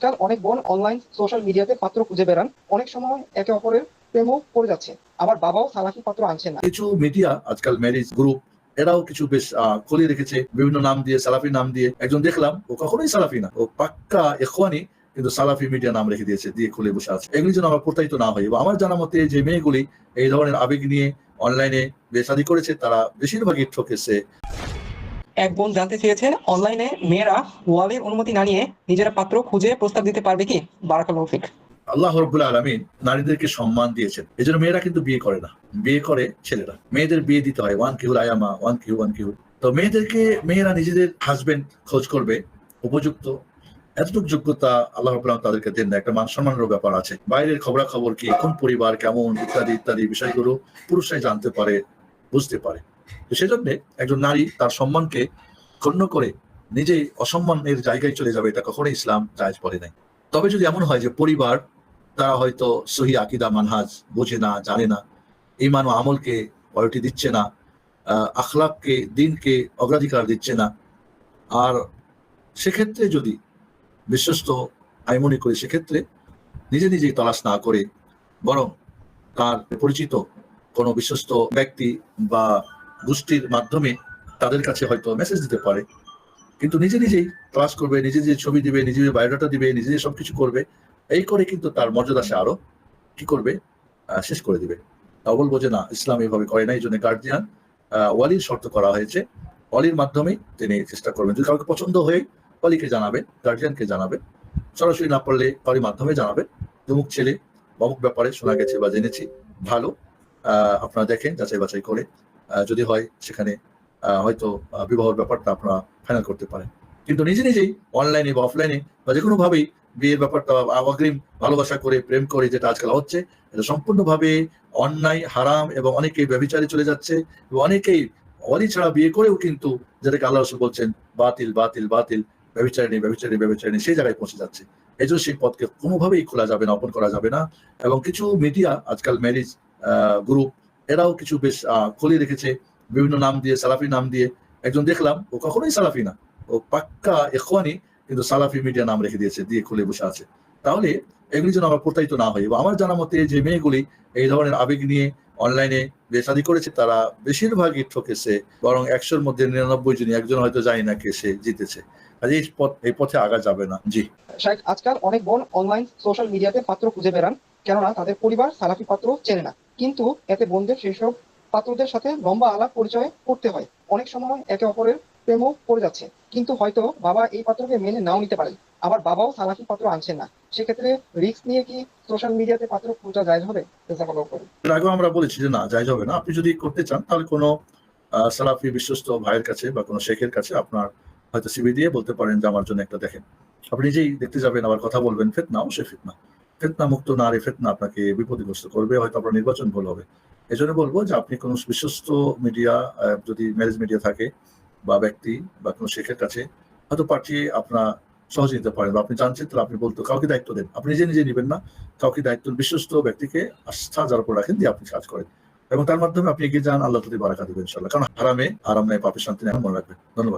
আজকাল অনেক বোন অনলাইন সোশ্যাল মিডিয়াতে পাত্র খুঁজে বেড়ান। অনেক সময় একে অপরের প্রেমও পড়ে যাচ্ছে। আবার বাবাও সালাকি পাত্র আনছে না। কিছু মিডিয়া আজকাল ম্যারেজ গ্রুপ এরাও কিছু বেশ খলিয়ে রেখেছে। বিভিন্ন নাম দিয়ে সালাফি নাম দিয়ে। একজন দেখলাম, ও কখনোই সালাফি না। ও পাক্কা এখওয়ানি, কিন্তু সালাফি মিডিয়া নাম রেখে দিয়েছে, দিয়ে খুলে বসে আছে। এগুলি যেন আমার প্রতারিত না হয়। এবং আমার জানা মতে যে মেয়েগুলি এই ধরনের আবেগ নিয়ে অনলাইনে বেশাদি করেছে, তারা বেশিরভাগই ঠকেছে। এক বোন জানতে চেয়েছেন, অনলাইনে মেয়েরা ওয়ালের অনুমতি না নিয়ে নিজেরা পাত্র খুঁজে প্রস্তাব দিতে পারবে কি? বারাকাল্লাহ ফিক। আল্লাহ রব্বুল আলমিন নারীদেরকে সম্মান দিয়েছেন। এই জন্য মেয়েরা কিন্তু বিয়ে করে না। বিয়ে করে ছেলেরা। মেয়েদের বিয়ে দিতে হয়। ওয়ান কিহুর আয়ামা, ওয়ান কিউ ওয়ান কিহু। তো মেয়েদেরকে, মেয়েরা নিজেদের হাজবেন্ড খোঁজ করবে, উপযুক্ত। এতটুকু যোগ্যতা আল্লাহ রব্বুল আলমিন তাদেরকে দেন না। একটা মান সম্মানের ব্যাপার আছে। বাইরের খবরাখবর কি, কোন পরিবার, কেমন, ইত্যাদি ইত্যাদি বিষয়গুলো পুরুষরাই জানতে পারে, বুঝতে পারে। সেজন্য একজন নারী তার সম্মানকে ক্ষুণ্ণ করে নিজেই অসম্মানের জায়গায় চলে যাবে, এটা কখনোই ইসলাম জায়জ বলে নাই। তবে যদি এমন হয় যে পরিবার, তারা হয়তো সহি আকিদা, মানহাজ বোঝে না, জানে না ইমান ও আমলকে প্রায়োরিটি দিচ্ছে না আখলাককে, দিনকে অগ্রাধিকার দিচ্ছে না, আর সেক্ষেত্রে যদি বিশ্বস্ত আমি মনে করি সেক্ষেত্রে নিজে নিজেই তলাশ না করে, বরং তার পরিচিত কোনো বিশ্বস্ত ব্যক্তি বা গোষ্ঠীর মাধ্যমে তাদের কাছে হয়তো মেসেজ দিতে পারে। কিন্তু নিজে নিজেই ক্লাস করবে, নিজে নিজে ছবি দিবে, নিজে নিজে বায়োডাটা দিবে, নিজে নিজে সবকিছু করবে। এই করে কিন্তু তার মর্যাদা সে আরও কি করবে? শেষ করে দিবে। তা বলব যে না, ইসলাম এইভাবে করে না এই জন্য গার্জিয়ান ওয়ালির শর্ত করা হয়েছে। ওয়ালির মাধ্যমেই তিনি চেষ্টা করবেন। যদি কাউকে পছন্দ হয়ে ওয়ালিকে জানাবে গার্জিয়ানকে জানাবে, সরাসরি না পারলে কারোর মাধ্যমে জানাবে। অমুক ছেলে, অমুক ব্যাপারে শোনা গেছে বা জেনেছি, ভালো। আপনারা দেখেন যাচাই বাছাই করে যদি হয় সেখানে হয়তো আহ, বিবাহের ব্যাপারটা আপনারা ফাইনাল করতে পারেন। কিন্তু নিজে নিজেই অনলাইনে বা অফলাইনে বা যে কোনো ভাবেই বিয়ের ব্যাপারটা অগ্রিম ভালোবাসা করে প্রেম করে যেটা আজকাল হচ্ছে এটা সম্পূর্ণভাবে অন্যায় হারাম এবং অনেকেই ব্যভিচারে চলে যাচ্ছে এবং অনেকেই অলি ছাড়া বিয়ে করেও কিন্তু যেটাকে আল্লাহ রসুল বলছেন বাতিল বাতিল বাতিল ব্যভিচারিণী ব্যভিচারিণী ব্যভিচারিণী সেই জায়গায় পৌঁছে যাচ্ছে। এই জন্য সেই পথকে কোনোভাবেই খোলা যাবে না ওপেন করা যাবে না এবং কিছু মিডিয়া আজকাল ম্যারেজ গ্রুপ এরাও কিছু বেশ খলিয়ে রেখেছে, বিভিন্ন নাম দিয়ে, সালাফি নাম দিয়ে। একজন দেখলাম, ও কখনোই সালাফি না। ও পাক্কা এখওয়ানি কিন্তু সালাফি মিডিয়া নাম রেখে দিয়েছে, দিয়ে খুলে বসে আছে। তাহলে এগুলি যেন আমার প্রতারিত না এবং আমার জানা মতে যে মেয়েগুলি এই ধরনের আবেগ নিয়ে অনলাইনে বেশাদি করেছে, তারা বেশিরভাগই ঠকেছে বরং একশোর মধ্যে নিরানব্বই জনই, একজন হয়তো জানি না কে সে জিতেছে। এই পথ, এই পথে আগা যাবে না। জি। আজকাল অনেক বোন অনলাইন সোশ্যাল মিডিয়াতে পাত্র খুঁজে বেড়ান, কেননা তাদের পরিবার সালাফি পাত্র চেনে না। কিন্তু এতে বোনদের সেই সব পাত্রদের সাথে লম্বা আলাপ পরিচয় করতে হয়। অনেক সময় একে অপরের প্রেমও পড়ে যাচ্ছে। কিন্তু হয়তো বাবা এই পাত্রকে মেনে নাও নিতে পারেন। আবার বাবাও সালাফি পাত্র আনছেন না। সেক্ষেত্রে রিস্ক নিয়ে কি সোশ্যাল মিডিয়াতে পাত্র খোঁজা যায় হবে? আগেও আমরা বলেছি যে না যাই হবে না। আপনি যদি করতে চান, তাহলে কোনো সালাফি বিশ্বস্ত ভাইয়ের কাছে বা কোনো শেখের কাছে আপনার হয়তো সিবি দিয়ে বলতে পারেন যে, আমার জন্য একটা দেখেন। আপনি নিজেই দেখতে যাবেন, আবার কথা বলবেন, ফেতনা, অবশ্যই ফেতনা। ফেতনা মুক্ত নারী ফেতনা আপনাকে বিপদগ্রস্ত করবে, হয়তো আপনার নির্বাচন ভুল হবে। এই জন্য বলব যে আপনি কোনো বিশ্বস্ত মিডিয়া যদি ম্যারেজ মিডিয়া থাকে বা ব্যক্তি বা কোনো শেখের কাছে, হয়তো পাঠিয়ে আপনার সহজে নিতে পারেন বা আপনি জানছেন, তাহলে আপনি বলতো, কাউকে দায়িত্ব দেন। আপনি নিজে নিজে নেবেন না, কাউকে দায়িত্ব বিশ্বস্ত ব্যক্তিকে আস্থা যার উপর রাখেন দিয়ে আপনি কাজ করেন। এবং তার মাধ্যমে আপনি এগিয়ে যান আল্লাহ প্রতি বারাকা দেবেন ইনশাল্লাহ কারণ হারামে আরাম নেই পাপে শান্তি নেই মনে রাখবেন। ধন্যবাদ।